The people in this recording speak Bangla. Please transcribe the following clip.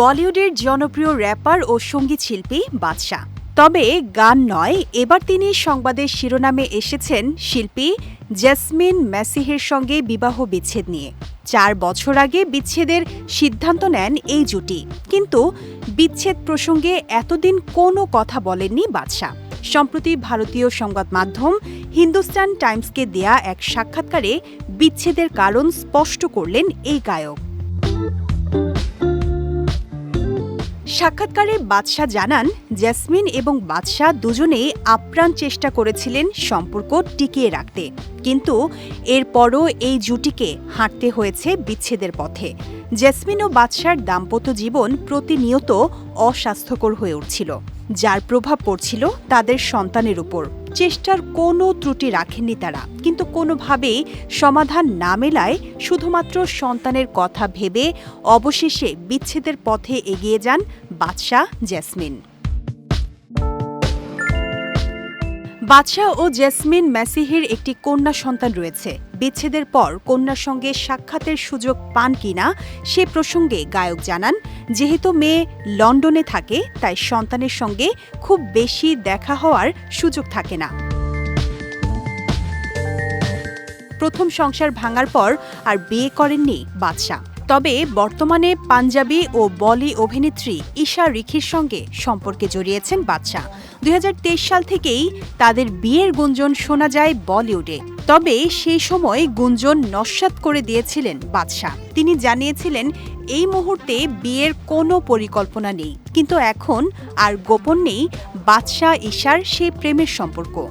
বলিউডের জনপ্রিয় র্যাপার ও সংগীত শিল্পী বাদশাহ। তবে গান নয়, এবার তিনি সংবাদের শিরোনামে এসেছেন শিল্পী জেসমিন ম্যাসিহের সঙ্গে বিবাহ বিচ্ছেদ নিয়ে। চার বছর আগে বিচ্ছেদের সিদ্ধান্ত নেন এই জুটি। কিন্তু বিচ্ছেদ প্রসঙ্গে এতদিন কোনো কথা বলেননি বাদশাহ। সম্প্রতি ভারতীয় সংবাদ মাধ্যম হিন্দুস্তান টাইমসকে দেয়া এক সাক্ষাৎকারে বিচ্ছেদের কারণ স্পষ্ট করলেন এই গায়ক। সাক্ষাৎকারে বাদশাহ জানান জ্যাসমিন এবং বাদশাহ দুজনেই আপ্রাণ চেষ্টা করেছিলেন সম্পর্ক টিকিয়ে রাখতে। কিন্তু এরপরও এই জুটিকে হাঁটতে হয়েছে বিচ্ছেদের পথে। জেসমিন ও বাদশার দাম্পত্য জীবন প্রতিনিয়ত অস্বাস্থ্যকর হয়ে উঠছিল। যার প্রভাব পড়ছিল তাদের সন্তানের উপর। চেষ্টার কোনো ত্রুটি রাখেননি তারা, কিন্তু কোনোভাবেই সমাধান না মেলায় শুধুমাত্র সন্তানের কথা ভেবে অবশেষে বিচ্ছেদের পথে এগিয়ে যান বাদশাহ জেসমিন। বাদশাহ ও জেসমিন ম্যাসিহির একটি কন্যা সন্তান রয়েছে। বিচ্ছেদের পর কন্যার সঙ্গে সাক্ষাতের সুযোগ পান কিনা সে প্রসঙ্গে গায়ক জানান, যেহেতু মেয়ে লন্ডনে থাকে, তাই সন্তানের সঙ্গে খুব বেশি দেখা হওয়ার সুযোগ থাকে না। প্রথম সংসার ভাঙার পর আর বিয়ে করেননি বাদশাহ। তবে বর্তমানে পাঞ্জাবি ও বলি অভিনেত্রী ঈশা রিখির সঙ্গে সম্পর্কে জড়িয়েছেন বাদশাহ। দুই হাজার তেইশ সাল থেকেই তাদের বিয়ের গুঞ্জন শোনা যায় বলিউডে। তবে সেই সময় গুঞ্জন নস্যাৎ করে দিয়েছিলেন বাদশাহ। তিনি জানিয়েছিলেন, এই মুহূর্তে বিয়ের কোনো পরিকল্পনা নেই। কিন্তু এখন আর গোপন নেই বাদশাহ, ঈশার সেই প্রেমের সম্পর্ক।